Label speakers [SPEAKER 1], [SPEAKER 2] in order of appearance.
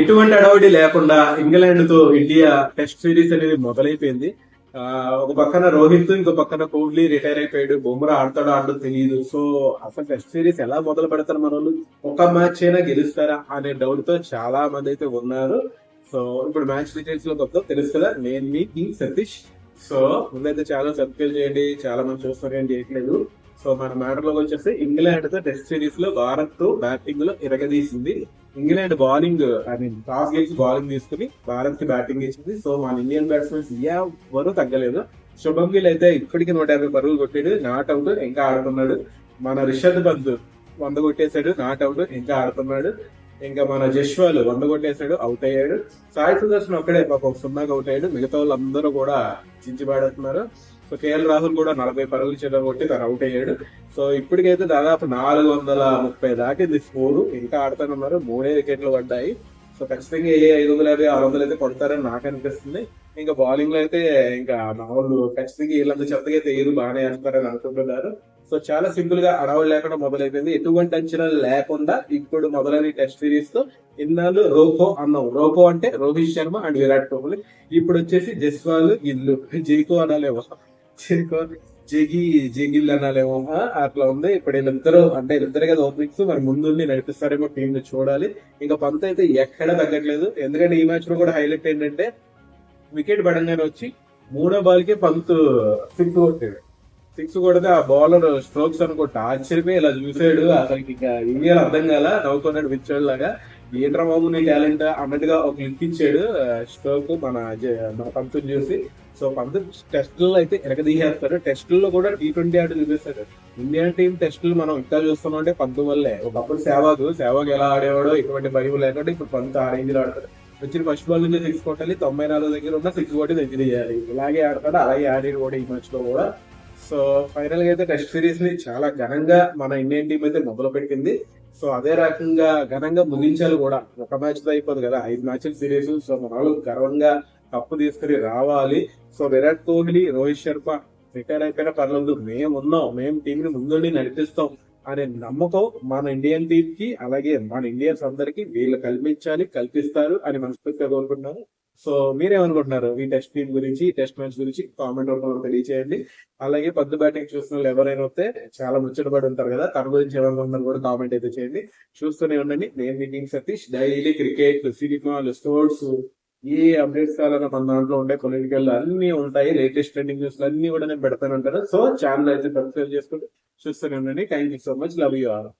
[SPEAKER 1] ఎటువంటి అడవడి లేకుండా ఇంగ్లాండ్తో India test series అనేది మొదలైపోయింది. ఆ, ఒక పక్కన రోహిత్ ఇంకో పక్కన కోహ్లీ రిటైర్ అయిపోయాడు. బుమ్రా ఆడతాడో ఆడో తెలియదు సో అసలు టెస్ట్ సిరీస్ ఎలా మొదలు పెడతారు మన వాళ్ళు? ఒక మ్యాచ్ అయినా గెలుస్తారా అనే డౌట్తో చాలా మంది అయితే ఉన్నారు. సో ఇప్పుడు మ్యాచ్ డీటెయిల్స్లో కొత్త తెలుస్తుందా నేను మీ కింగ్ సతీష్. సో ముందైతే చాలా సబ్స్క్రైబ్ చేయండి. చాలా మంది చూస్తారు ఏం చేయట్లేదు. సో మన మ్యాటర్లోకి వచ్చేసి ఇంగ్లాండ్తో టెస్ట్ సిరీస్లో భారత్ బ్యాటింగ్లో ఇరగదీసింది. England bowling I mean toss గెలిచి బౌలింగ్ తీసుకుని భారత్కి బ్యాటింగ్ ఇచ్చింది సో మన ఇండియన్ బ్యాట్స్మెన్స్ ఎవరు తగ్గలేదు. శుభం గిల్ అయితే ఇప్పటికి నూట యాభై పరుగులు కొట్టాడు. నాట్ అవుట్ ఇంకా ఆడుతున్నాడు. మన రిషద్ పంత్ వంద కొట్టేశాడు. నాట్ అవుట్ ఇంకా ఆడుతున్నాడు. ఇంకా మన జశ్వాల్ వంద కొట్టేశాడు అవుట్ అయ్యాడు. సాయి సుదర్శన్ ఒక్కడే పాపం సున్నాగా అవుట్ అయ్యాడు. మిగతా వాళ్ళందరూ కూడా చించి పాడేస్తున్నారు. సో కేఎల్ రాహుల్ కూడా నలభై పరుగులు చేయడం కొట్టి తను అవుట్ అయ్యాడు. సో ఇప్పటికైతే దాదాపు నాలుగు వందల ముప్పై దాటింది స్కోరు. ఇంకా ఆడుతున్నారు మూడే వికెట్లు పడ్డాయి. సో ఖచ్చితంగా ఏ ఐదు వందల యాభై ఆరు వందలు అయితే కొడతారని నాకు అనిపిస్తుంది. ఇంకా బౌలింగ్లో అయితే ఇంకా మామూలు ఖచ్చితంగా వీళ్ళంతా చెత్తగా అయితే ఏది బాగానే వేస్తారని అనుకుంటున్నారు. సో చాలా సింపుల్గా అడవులు లేకుండా మొదలైపోయింది. ఎటువంటి అంచనా లేకుండా ఇప్పుడు మొదలైన టెస్ట్ సిరీస్తో ఇన్నాళ్ళు రోపో అన్నాం రోపో అంటే రోహిత్ శర్మ అండ్ విరాట్ కోహ్లీ. ఇప్పుడు వచ్చేసి జస్వాల్ ఇల్లు జీకో అనాలేమో. జీకో జగి జగిల్ అనాలేమో. అట్లా ఉంది. ఇప్పుడు వీళ్ళిద్దరూ అంటే వీళ్ళిద్దరు కదా ఓపెనింగ్స్ మరి ముందుండి నడిపిస్తారేమో టీం ని చూడాలి. ఇంకా పంత్ అయితే ఎక్కడ తగ్గట్లేదు. ఎందుకంటే ఈ మ్యాచ్లో కూడా హైలైట్ ఏంటంటే వికెట్ పడంగానే వచ్చి మూడో బాల్కి పంత్ సిక్స్ కొట్టాడు. సిక్స్ కొడితే ఆ బౌలర్ స్ట్రోక్స్ అనుకుంటా. ఆశ్చర్యమే ఇలా చూసాడు. అతనికి ఇంకా ఇండియాలో అర్థం కాల. నవ్వుకున్నాడు పిచ్చాడు లాగా. ఏంట్రా బాబు నీ టాలెంట్ అన్నట్టుగా ఒక లింక్ ఇచ్చాడు. స్ట్రోక్ మన మన పంతుని చూసి. సో పంత్ టెస్టుల్లో అయితే ఎరగదీసేస్తాడు టెస్టుల్లో కూడా టీ ట్వంటీ ఆట చూపిస్తారు ఇండియన్ టీం టెస్టులు మనం ఇంకా చూస్తున్నాం అంటే పంతు వల్లే. ఒకప్పుడు సేవాగ్ సేవాగ్ ఎలా ఆడేవాడో ఎటువంటి భయం లేకుండా ఇప్పుడు పంత్ ఆ రేంజ్లో ఆడతాడు. వచ్చిన ఫస్ట్ బాల్ నుంచి సిక్స్ కొట్టాలి. తొంభై నాలుగు దగ్గర ఉన్న సిక్స్ కొట్టి దగ్గర చేయాలి ఇలాగే ఆడతాడు. అలాగే ఆడాడు కూడా ఈ మ్యాచ్లో కూడా. సో ఫైనల్గా అయితే టెస్ట్ సిరీస్ని చాలా ఘనంగా మన ఇండియన్ టీం అయితే మొదలు పెట్టింది. సో అదే రకంగా ఘనంగా ముగించాలి కూడా. ఒక మ్యాచ్తో అయిపోదు కదా. ఐదు మ్యాచ్ల సిరీస్ సో మన వాళ్ళు గర్వంగా కప్పు తీసుకుని రావాలి. సో విరాట్ కోహ్లీ రోహిత్ శర్మ రిటైర్ అయిపోయిన పర్లేదు మేము ఉన్నాం మేము టీం ని ముందుండి నడిపిస్తాం అనే నమ్మకం మన ఇండియన్ టీం కి అలాగే మన ఇండియన్స్ అందరికి వీళ్ళు కల్పించాలి కల్పిస్తారు అని మనస్ఫూర్తిగా కోరుకుంటున్నాను. సో మీరేమనుకుంటున్నారు? ఈ టెస్ట్ టీం గురించి టెస్ట్ మ్యాచ్ గురించి కామెంట్ రూపంలో తెలియచేయండి. అలాగే పద్దు బ్యాటింగ్ చూస్తున్న వాళ్ళు ఎవరైనా వస్తే చాలా ముచ్చటపడి ఉంటారు కదా తన గురించి ఏమనుకుంటున్నారు కూడా కామెంట్ అయితే చేయండి. చూస్తూనే ఉండండి. నేను మీ కింగ్ సతీష్. డైలీ క్రికెట్ సినిమాలు స్పోర్ట్స్ ఏ అప్డేట్స్ కావాలన్నా మన దాంట్లో ఉండే పొలిటికల్ అన్ని ఉంటాయి. లేటెస్ట్ ట్రెండింగ్ న్యూస్ అన్ని కూడా నేను పెడతాను ఉంటాను సో ఛానల్ అయితే సబ్స్క్రైబ్ చేసుకుంటూ చూస్తూనే ఉండండి. Thank you so much love you all